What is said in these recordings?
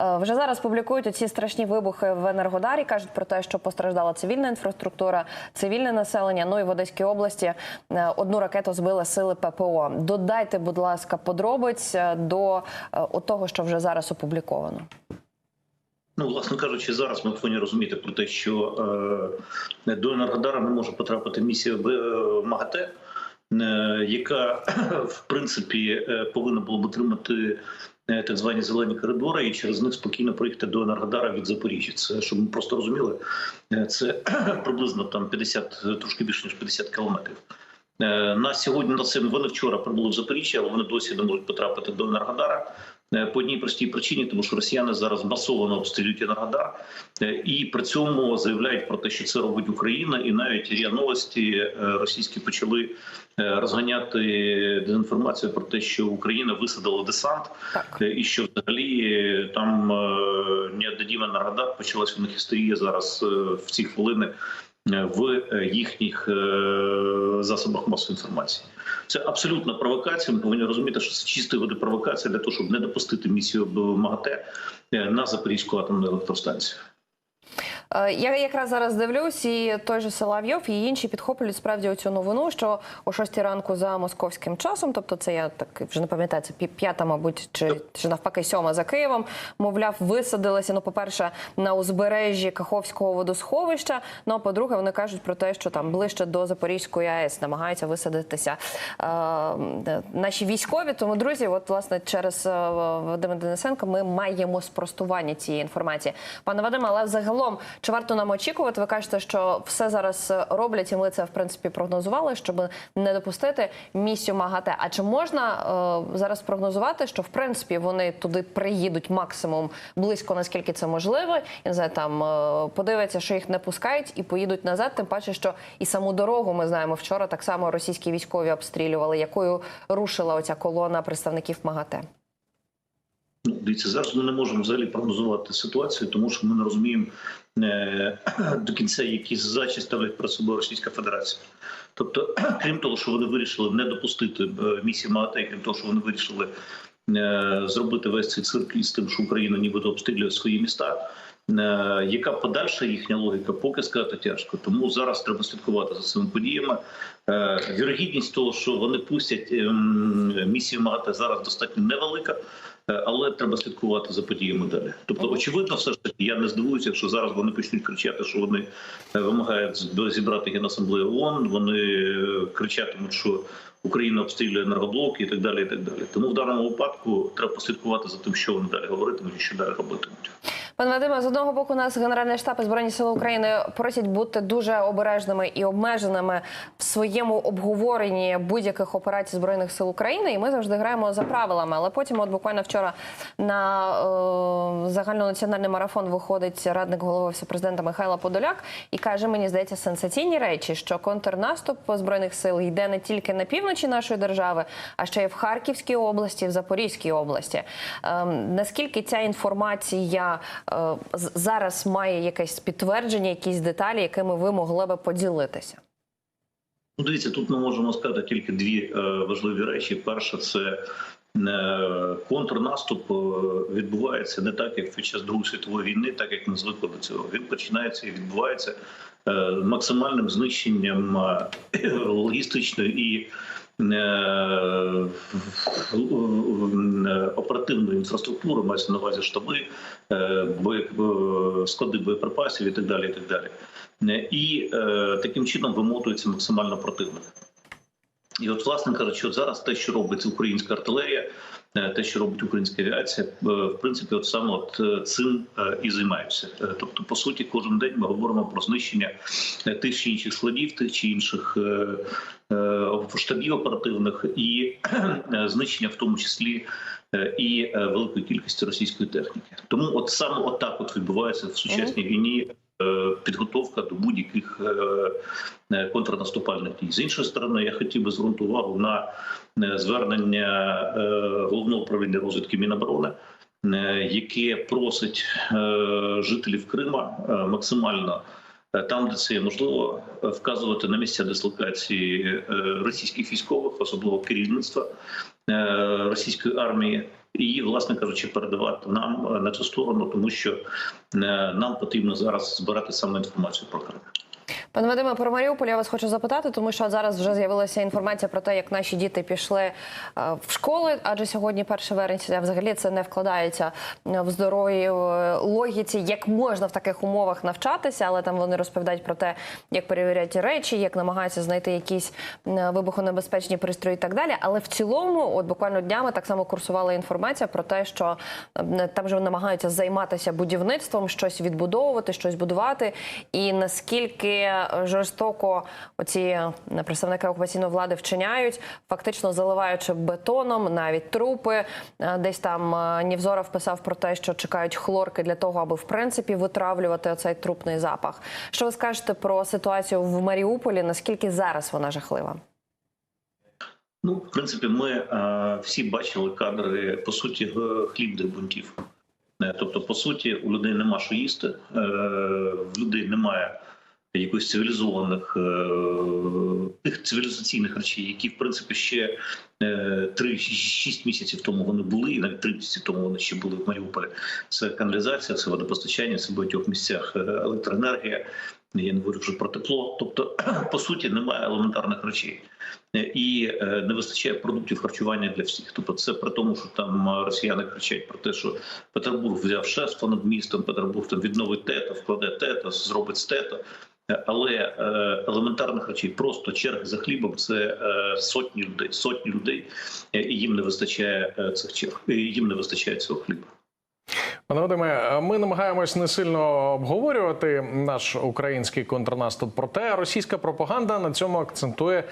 Е, Вже зараз публікують ці страшні вибухи в Енергодарі. кажуть про те, що постраждала цивільна інфраструктура, цивільне населення. Ну і в Одеській області е, одну ракету збили сили ППО. Додайте, будь ласка, подробиць е, до того, що вже зараз опубліковано. Ну, власне кажучи, зараз ми повинні розуміти про те, що е, до Енергодара не може потрапити місія в МАГАТЕ, е, яка в принципі повинна була б отримати так звані зелені коридори і через них спокійно проїхати до Енергодара від Запоріжжя. Це щоб ми просто розуміли, е, це приблизно там 50, трошки більше ніж 50 кілометрів. Е, На сьогодні на цим вони вчора прибули в Запоріжжя, але вони досі не можуть потрапити до Енергодара. Е, По одній простій причині, тому що росіяни зараз масово обстрілюють Енергодар е, і при цьому заявляють про те, що це робить Україна, і навіть рія новості е, російські почали розганяти дезінформацію про те, що Україна висадила десант, Так. і що взагалі там не дадімо Енергодар, почалась у них історія зараз в ці хвилини в е, їхніх е, засобах масової інформації. Це абсолютна провокація. Ми повинні розуміти, що це чистої води провокація для того, щоб не допустити місію МАГАТЕ е, на Запорізьку атомну електростанцію. Е, Я якраз зараз дивлюсь, і той же Соловйов і інші підхоплюють справді оцю новину, що о 6 ранку за московським часом, тобто це я так вже не пам'ятаю, це п'ята, мабуть, чи, чи навпаки сьома за Києвом. Мовляв, висадилися. Ну, по-перше, на узбережжі Каховського водосховища. Ну а по-друге, вони кажуть про те, що там ближче до Запорізької АЕС намагаються висадитися е, наші військові. Тому, друзі, от власне через е, Вадима Денисенка ми маємо спростування цієї інформації. Пане Вадиме, але загалом чи варто нам очікувати? Ви кажете, що все зараз роблять, і ми це в принципі прогнозували, щоб не допустити місію МАГАТЕ. А чи можна е, зараз прогнозувати, що в принципі вони туди приїдуть максимум близько, наскільки це можливо? Я не там е, подивляться, що їх не пускають, і поїдуть назад. Тим паче, що і саму дорогу ми знаємо вчора. Так само російські військові обстрілювали, якою рушила оця колона представників МАГАТЕ. Ну, дивіться, зараз ми не можемо взагалі прогнозувати ситуацію, тому що ми не розуміємо е, до кінця, які задачі ставить перед собою Російська Федерація. Тобто, крім того, що вони вирішили не допустити е, місії МАГАТЕ, крім того, що вони вирішили е, зробити весь цей цирк із тим, що Україна нібито обстрілює свої міста. Яка подальша їхня логіка, поки сказати тяжко. Тому зараз треба слідкувати за цими подіями. Вірогідність того, що вони пустять ем, місію МАГАТЕ зараз достатньо невелика. Е, Але треба слідкувати за подіями далі. Тобто, очевидно, все ж таки, я не здивуюся, якщо зараз вони почнуть кричати, що вони е, вимагають зібрати генасамблею ООН, Вони е, кричатимуть, що Україна обстрілює енергоблоки і так далі. І так далі. Тому в даному випадку треба послідкувати за тим, що вони далі говоритимуть і що далі робитимуть. Пане Вадиме, з одного боку, нас Генеральний штаб Збройні Сили України просять бути дуже обережними і обмеженими в своєму обговоренні будь-яких операцій збройних сил України. І ми завжди граємо за правилами. Але потім, от буквально вчора, на е, загальнонаціональний марафон виходить радник голови Офісу президента Михайло Подоляк і каже: мені здається, сенсаційні речі, що контрнаступ збройних сил йде не тільки на півночі нашої держави, а ще й в Харківській області, в Запорізькій області. Ем, наскільки ця інформація е, зараз має якесь підтвердження, якісь деталі, якими ви могли би поділитися? Ну, дивіться, тут ми можемо сказати тільки дві е, важливі речі. Перше, це е, контрнаступ е, відбувається не так, як під час Другої світової війни, так як ми звикли до цього. Він починається і відбувається е, максимальним знищенням е, логістичної і е, інфраструктуру, оперативної інфраструктури, мається на увазі штаби, е, е, склади боєприпасів і так далі. І так далі. Е, І е, таким чином вимотується максимально противник. І от, власне кажучи, от зараз те, що робить українська артилерія, е, те, що робить українська авіація, е, в принципі, от саме от е, цим е, і займаються. Е, Тобто, по суті, кожен день ми говоримо про знищення е, тих чи інших складів, тих чи інших е, е, штабів оперативних і е, знищення, в тому числі. е, І е, великої кількості російської техніки, тому от саме отак от відбувається в сучасній війні е, підготовка до будь-яких е, е, контрнаступальних дій. З іншої сторони, я хотів би звернути увагу на е, звернення е, головного управління розвідки Міноборони, е, яке просить е, жителів Крима е, максимально. е, Там, де це є можливо, е, вказувати на місця дислокації е, російських військових, особливо керівництва е, російської армії, і, власне кажучи, передавати нам е, на цю сторону, тому що е, нам потрібно зараз збирати саме інформацію про Крим. Пане Вадиме, про Маріуполь я вас хочу запитати, тому що зараз вже з'явилася інформація про те, як наші діти пішли е, в школи, адже сьогодні 1 вересня взагалі це не вкладається е, в здоровій е, логіці, як можна в таких умовах навчатися, але там вони розповідають про те, як перевіряють речі, як намагаються знайти якісь вибухонебезпечні пристрої і так далі. Але в цілому, от буквально днями так само курсувала інформація про те, що там вже намагаються займатися будівництвом, щось відбудовувати, щось будувати, і наскільки жорстоко оці е, представники окупаційної влади вчиняють, фактично заливаючи бетоном навіть трупи. Е, Десь там е, Нівзоров писав про те, що чекають хлорки для того, аби в принципі витравлювати оцей трупний запах. Що ви скажете про ситуацію в Маріуполі? Наскільки зараз вона жахлива? Ну, в принципі, ми е, всі бачили кадри по суті г- хлібних бунтів. Тобто, по суті, у людей нема що їсти, е, в людей немає якихось цивілізованих е, тих цивілізаційних речей, які в принципі ще е, 3-6 місяців тому вони були, і навіть 3 місяці тому вони ще були в Маріуполі. Це каналізація, це водопостачання, це в багатьох місцях е, електроенергія. Я не говорю вже про тепло. Тобто, по суті, немає елементарних речей. Е, і е, не вистачає продуктів харчування для всіх. Тобто, це при тому, що там е, росіяни кричать про те, що Петербург взяв шефство над містом, Петербург там відновить тето, вкладе тето, зробить з тето. Е, Але е, елементарних речей, просто черги за хлібом, це е, сотні людей, сотні людей, і їм не вистачає е, цих черг, їм не вистачає цього хліба. Пане Вадиме, ми намагаємось не сильно обговорювати наш український контрнаступ. Проте російська пропаганда на цьому акцентує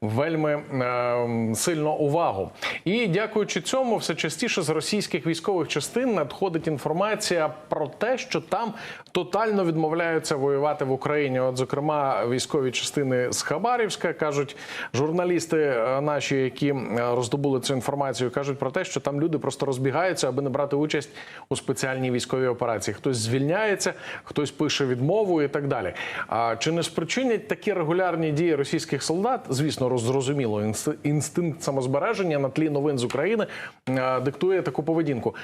вельми е, сильно увагу. І дякуючи цьому, все частіше з російських військових частин надходить інформація про те, що там тотально відмовляються воювати в Україні. От, зокрема, військові частини з Хабарівська кажуть, журналісти е, наші, які е, роздобули цю інформацію, кажуть про те, що там люди просто розбігаються, аби не брати участь у спеціальній військовій операції. Хтось звільняється, хтось пише відмову і так далі. А чи не спричинять такі регулярні дії російських солдат? Звісно, роз- зрозуміло, інстинкт самозбереження на тлі новин з України диктує таку поведінку.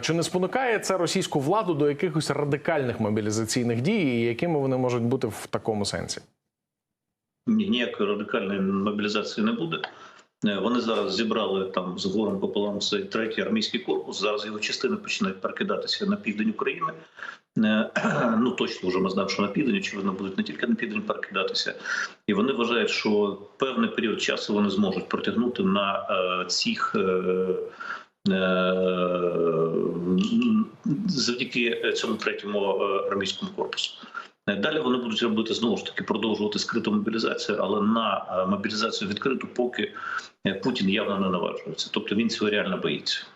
Чи не спонукає це російську владу до якихось радикальних мобілізаційних дій, і якими вони можуть бути в такому сенсі? Ні- ніякої радикальної мобілізації не буде. Е, Вони зараз зібрали там з горем пополам цей третій армійський корпус. Зараз його частини починають перекидатися на південь України. Е, Ну точно вже ми знаємо, що на південь, очевидно, будуть не тільки на південь перекидатися, і вони вважають, що певний період часу вони зможуть протягнути на е, цих. Завдяки цьому третьому армійському корпусу. Е, Далі вони будуть робити знову ж таки продовжувати скриту мобілізацію, але на е, мобілізацію відкриту поки е, Путін явно не наважується. Тобто він цього реально боїться.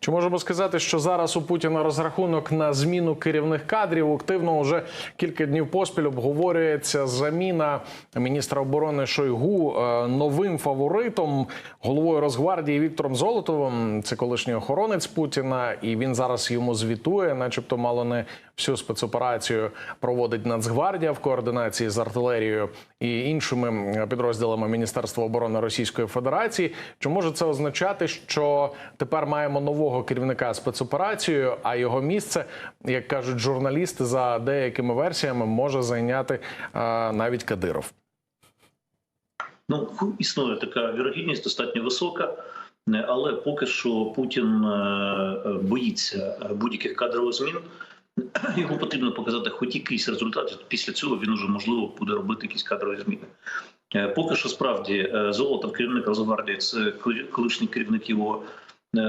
Чи можемо сказати, що зараз у Путіна розрахунок на зміну керівних кадрів активно вже кілька днів поспіль обговорюється заміна міністра оборони Шойгу е, новим фаворитом, головою Росгвардії Віктором Золотовим. Це колишній охоронець Путіна, і він зараз йому звітує, начебто, мало не всю спецоперацію проводить Нацгвардія в координації з артилерією і іншими підрозділами Міністерства оборони Російської Федерації. Чи може це означати, що тепер маємо нового керівника спецоперацією, а його місце, як кажуть журналісти, за деякими версіями може зайняти е, навіть Кадиров? Ну існує така вірогідність достатньо висока, е, але поки що Путін е, боїться будь-яких кадрових змін. Йому потрібно показати хоч якийсь результат. Після цього він уже можливо буде робити якісь кадрові зміни. Поки що справді Золотов, керівник Росгвардії, це колишній керівник його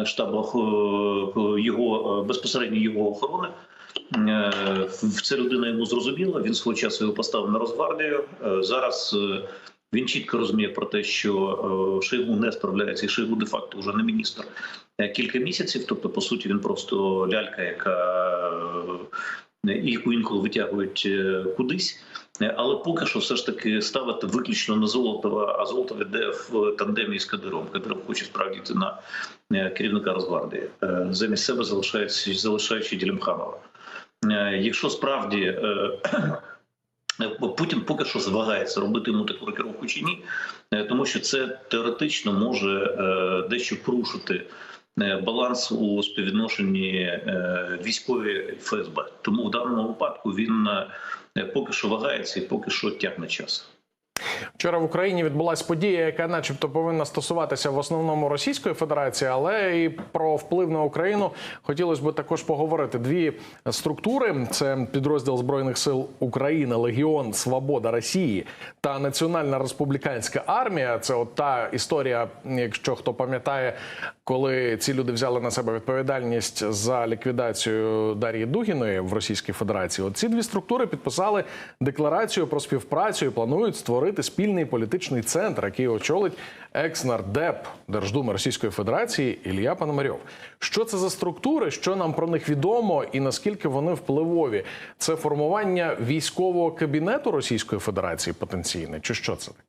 штабу його е, безпосередньо його охорони. Е, в- Ця людина йому зрозуміла. Він свого часу його поставив на Росгвардію. Е, Зараз е, він чітко розуміє про те, що е, Шойгу не справляється, і Шойгу де-факто вже не міністр е, кілька місяців. Тобто, по суті, він просто лялька, яка е, яку інколи витягують е, кудись. Е, Але поки що все ж таки ставити виключно на Золотова, а Золотов іде в тандемі з Кадиром. Кадиров хоче справді на е, керівника Росгвардії. Е, Замість себе залишається залишаючи Ділімханова. Якщо справді Путін поки що звагається робити йому таку рокировку чи ні, тому що це теоретично може дещо порушити баланс у співвідношенні е, військові ФСБ. Тому в даному випадку він е, поки що вагається і поки що тягне час. Вчора в Україні відбулася подія, яка, начебто, повинна стосуватися в основному Російської Федерації, але і про вплив на Україну хотілося б також поговорити. Дві структури: це підрозділ збройних сил України, Легіон Свобода Росії та Національна республіканська армія. Це от та історія, якщо хто пам'ятає, коли ці люди взяли на себе відповідальність за ліквідацію Дар'ї Дугіної в Російській Федерації. От ці дві структури підписали декларацію про співпрацю і планують створити спільний політичний центр, який очолить екс-нардеп Держдуми Російської Федерації Ілля Пономарьов. Що це за структури? Що нам про них відомо, і наскільки вони впливові? Це формування військового кабінету Російської Федерації потенційне, чи що це таке?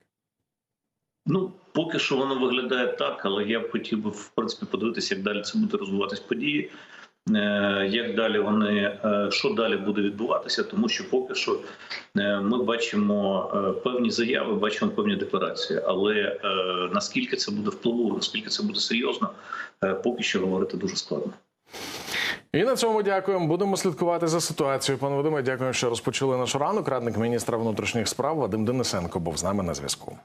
Ну, поки що воно виглядає так, але я б хотів би в принципі подивитися, як далі це буде розвиватись події. Е, Як далі вони е, що далі буде відбуватися, тому що поки що е, ми бачимо певні заяви, бачимо певні декларації, але наскільки це буде впливово, наскільки це буде серйозно, поки що говорити дуже складно. І на цьому дякуємо. Будемо слідкувати за ситуацією. Пане Вадиме, дякую, що розпочали наш ранок. Радник міністра внутрішніх справ Вадим Денисенко був з нами на зв'язку.